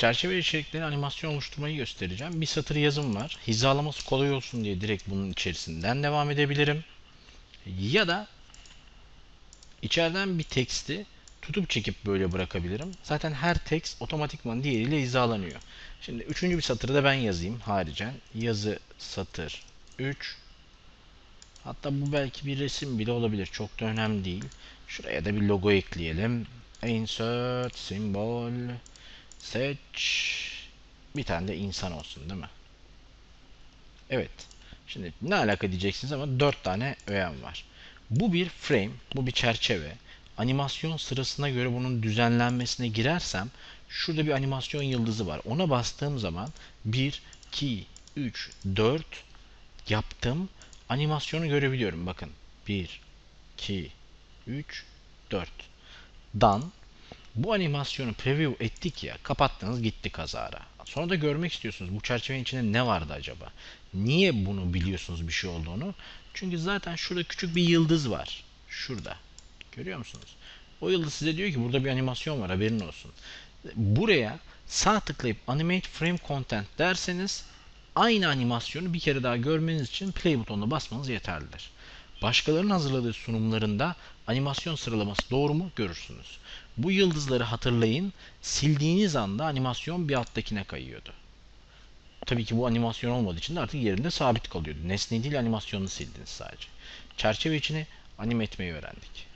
Çerçeve içerikleri animasyon oluşturmayı göstereceğim. Bir satır yazım var. Hizalaması kolay olsun diye direkt bunun içerisinden devam edebilirim. Ya da içeriden bir teksti tutup çekip böyle bırakabilirim. Zaten her tekst otomatikman diğeriyle hizalanıyor. Şimdi üçüncü bir satırı da ben yazayım haricen. Yazı satır 3 Hatta bu belki bir resim bile olabilir. Çok da önemli değil. Şuraya da bir logo ekleyelim. Insert, symbol, seç. Bir tane de insan olsun değil mi? Evet. Şimdi ne alaka diyeceksiniz ama 4 tane öğen var. Bu bir frame, bu bir çerçeve. Animasyon sırasına göre bunun düzenlenmesine girersem şurada bir animasyon yıldızı var. Ona bastığım zaman 1, 2, 3, 4 yaptım animasyonu görebiliyorum. Bakın 1, 2, 3, 4. Dan bu animasyonu preview ettik ya kapattınız gitti kazara. Sonra da görmek istiyorsunuz bu çerçevenin içinde ne vardı acaba? Niye bunu biliyorsunuz bir şey olduğunu? Çünkü zaten şurada küçük bir yıldız var. Şurada. Görüyor musunuz? O yıldız size diyor ki burada bir animasyon var haberin olsun. Buraya sağ tıklayıp animate frame content derseniz aynı animasyonu bir kere daha görmeniz için play butonuna basmanız yeterlidir. Başkalarının hazırladığı sunumlarında animasyon sıralaması doğru mu görürsünüz. Bu yıldızları hatırlayın. Sildiğiniz anda animasyon bir alttakine kayıyordu. Tabii ki bu animasyon olmadığı için de artık yerinde sabit kalıyordu. Nesne değil animasyonunu sildiniz sadece. Çerçeve içini anime etmeyi öğrendik.